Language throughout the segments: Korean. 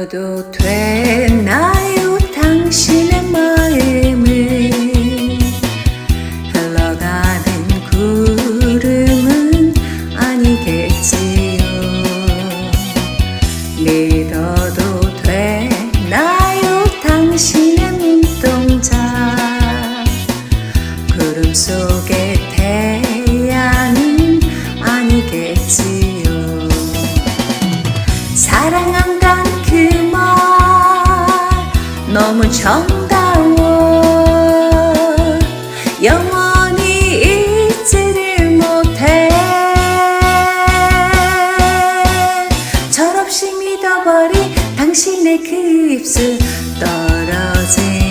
믿어도 되나요 당신의 마음을? 흘러가는 구름은 아니겠지요. 믿어도 되나요 당신의 눈동자? 구름 속의 태양은 아니겠지요 정다워 영원히 잊지를 못해. 철없이 믿어버린 당신의 그 입술 떨어지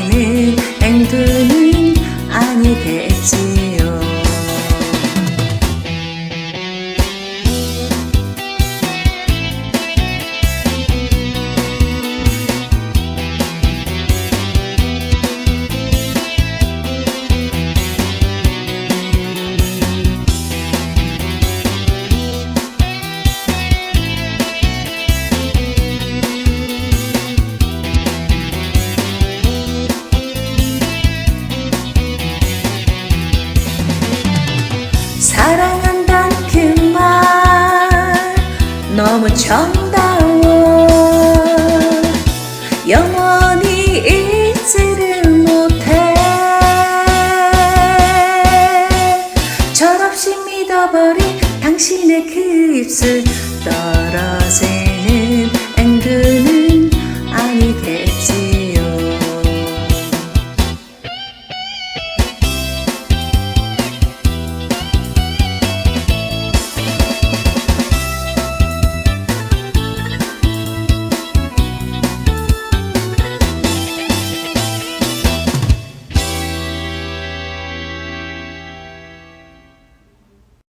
정다워 영원히 잊지를 못해. 철없이 믿어버린 당신의 그 입술 떨